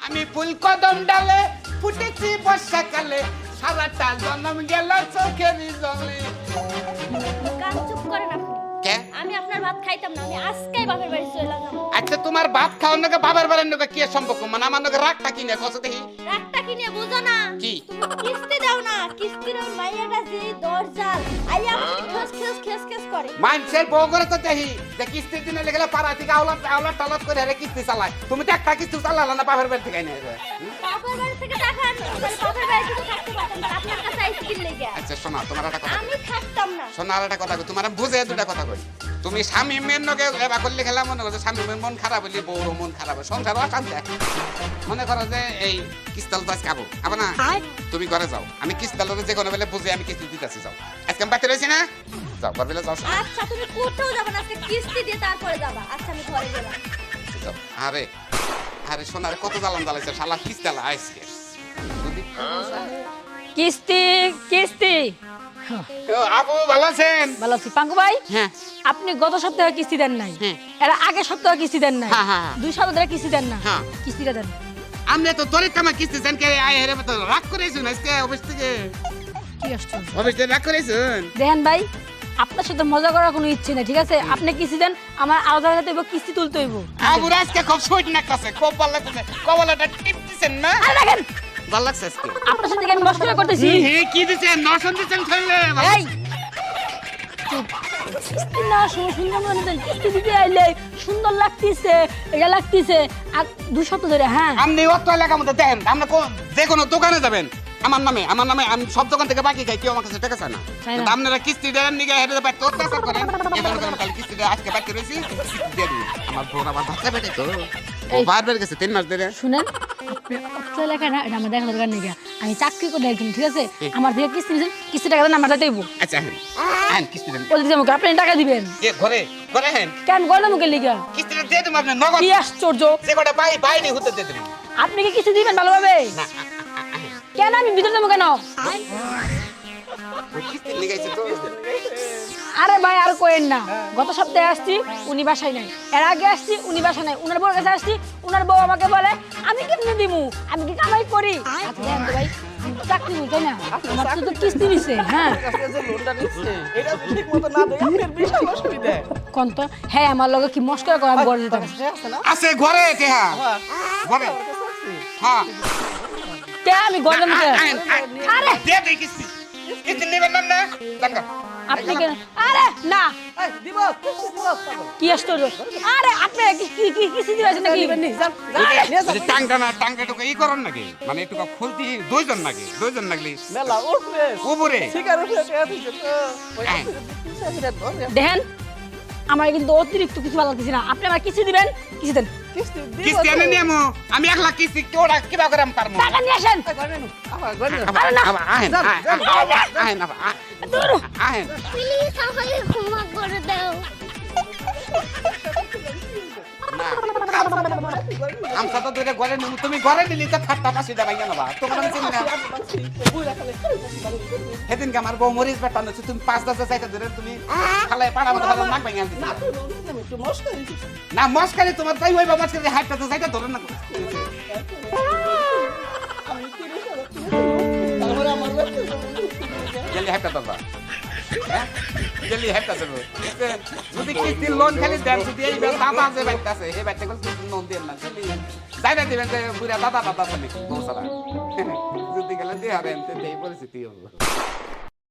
আমি ফুলকদম ডালে ফুটেছি বর্ষাকালে সারাটা জন্ম গেল চোখের জলে খাইতাম না আমি আজকেই বাপের বাড়ি চলে আচ্ছা তোমার ভাত খাওয়ার নাকি বাবার বাড়ির নাকি কি সম্পর্ক? মানে আমার নাকি রাগটা কিনে কত দেখি। রাগটা কি নিয়ে বুঝো না? কি? তুমি কিস্তি দাও না কিস্তির ওই মাইয়াটা যে দরজাল আইয়া খেস খেস খেস খেস করে? মানুষের বউ করে তো দেখি যে কিস্তির দিনে লেগে পাড়া থেকে আওলাদ আওলাদ টালাত করে হেরে কিস্তি চালায়। তুমি তো একটা কিস্তি চালালা না বাবার বাড়ি থেকে এনে বাপের বাড়ি থেকে টাকা বাপের বাড়ি থেকে থাকতে পারতাম না আপনার কাছে আইসক্রিম লেগে। আচ্ছা শোনা তোমার একটা কথা আমি থাকতাম না। শোনা আর একটা কথা তোমার বুঝে দুটা কথা কই। তুমি স্বামী নগে এবার করলে খেলা মনে করছ স্বামী মেয়ের মন খারাপ হইলে বউর মন খারাপ হয় সংসার অশান্তি মনে করো যে এই কিস্তাল তো খাব না? তুমি ঘরে যাও আমি কিস্তালের যে কোনো বেলে বুঝে আমি কিস্তি দিতেছি যাও। আজকে আমি বাড়িতে রয়েছি না? যাও ঘর বেলে যাও আচ্ছা তুমি কোথাও যাবে না আজকে কিস্তি দিয়ে তারপরে যাবা। আচ্ছা আমি ঘরে গেলাম। আরে আরে সোনারে কত জ্বালান জ্বালাইছে শালা কিস্তালা যদি কিস্তি কিস্তি। আপু ভালো আছেন? ভালো আছি। পাঙ্কু ভাই হ্যাঁ। আপনি গত সপ্তাহে কিস্তি দেন নাই। হ্যাঁ। এর আগের সপ্তাহে কিস্তি দেন নাই। হ্যাঁ, হ্যাঁ। দুই সপ্তাহ ধরে কিস্তি দেন না। হ্যাঁ। কিস্তিটা দেন। আমরা তো তোর কামা কিস্তি জান কে? আয় হেরে তো রাগ করেছুন আজকে অফিস থেকে। কি আসছেন অফিস থেকে রাগ করেছুন দেখেন ভাই আপনার সাথে মজা করার কোনো ইচ্ছে নেই ঠিক আছে? আপনি কিস্তি দেন আমার আলাদা আলাদা হইব কিস্তি তুলতে হইব। আবুর আজকে খুব সুইট নাকতেছে খুব ভালো লাগতেছে। কবলাটা টিপ দিছেন না? আরে দেখেন ভালো লাগছে আজকে আপনার সাথে কি আমি মস্করা করতেছি হে কি দিছেন নশন দিছেন খেললে এই না সুন্দর মনে দেন কিস্তি দিতে আইলে সুন্দর লাগতেছে এটা লাগতেছে আর সপ্তাহ ধরে হ্যাঁ আপনি অত এলাকার মধ্যে দেখেন আপনি কোন যে কোনো দোকানে যাবেন আমার নামে আমার নামে আমি সব দোকান থেকে বাকি খাই কেউ আমার কাছে টাকা চায় না আপনারা কিস্তি দেন নিগে হেরে বাইর তো অত্যাচার করেন এবার করেন কাল কিস্তি দিয়ে আজকে বাকি রয়েছি কিস্তি দিয়ে আমার বউর আবার ভাত খাবে তো ও বার বের গেছে তিন মাস ধরে শুনেন আপনি এলাকায় না এটা আমার দেখা দরকার নেই আমি চাকরি করে একজন ঠিক আছে? আমার থেকে কিস্তি নিয়েছেন কিস্তি টাকা দেন আমার দেবো আচ্ছা হ্যাঁ হ্যাঁ কিস্তি দেন। বলতে আমাকে আপনি টাকা দিবেন। এ ঘরে ঘরে হ্যাঁ কেন গলা মুখে লিগা কিস্তিটা দিয়ে দেবো আপনি নগদ। কি আশ্চর্য। যে কটা পাই বাইরে হতে দিয়ে দেবেন আপনি কি কিস্তি দিবেন ভালোভাবে? কেন আমি ভিতরে দেবো কেন? কিস্তি লিগাইছে তো। আরে ভাই আর কোয়েন না। গত সপ্তাহে আসছি উনি বাসায় নাই। এর আগে আসছি উনি বাসায় নাই। উনার বউর কাছে আসছি উনার বউ আমাকে বলে আমি কেমনে দিমু? আমি কি কামাই করি? আচ্ছা তো ভাই আমি চাকরি করি না? আমার তো তো কিস্তি নিছে হ্যাঁ। কাছে যে লোনটা নিচ্ছে এটা ঠিক মতো না দেয় আপনার বিশাল অসুবিধা কোন তো? হ্যাঁ আমার লগে কি মস্করা করে আমি করে দিতাম। আছে ঘরে কেহা? হ্যাঁ। ঘরে। হ্যাঁ। কে আমি গরম আইন, আইন। আরে! দিয়ে দে কিস্তি। কিস্তি নেবেন না না। জানগা আপনি কেন আরে না এই। কি আশ্চর্য আরে আপনি কি কি কি কিস্তি দিবেন নাকি নিয়ে যান। টাংটা না টাংটা টুকু ই করন নাকি মানে একটু খুলতি দুইজন নাকি দুইজন লাগলি মেলা উপরে উপরে ফিরে ধরে দেখেন আমার কিন্তু অতিরিক্ত কিছু ভালো লাগতেছে না। আপনি আমার কিছু দিবেন? কিছু দেন। কিস্তি আমি এক লাখ কিস্তি কিবা করে পারব? টাকা নিয়ে আসেন। প্লিজ ক্ষমা করে দাও। আমসা তো দূরে ঘরে নিমু তুমি ঘরে নিলি, তো খাট্টা পাশে দেবাই কেন বা তোমার আমি চিনি না? সেদিনকে আমার বউ মরিস বেটানো তুমি পাঁচ দশ চাইতে ধরে তুমি খালে পাড়া মতো ভালো নাক ভাঙে আনতে একটু মস্করি না, মস্কারি তোমার তাই হইবা, মস্কারি হাইটটা তো চাইতে ধরে না জলদি হাইটটা ধরবা হ্যাঁ? জলদি হাইটটা ধরবো যদি কিস্তি লোন খালি দেন, যদি এই দাদা যে বাইতে আছে, এই বাইতে গেল লোন দেন না জলদি যাইতে দিবেন বুড়া দাদা দাদা বলে, বউ সারা যদি গেলে দিয়ে হারেন তো এই পরিস্থিতি হব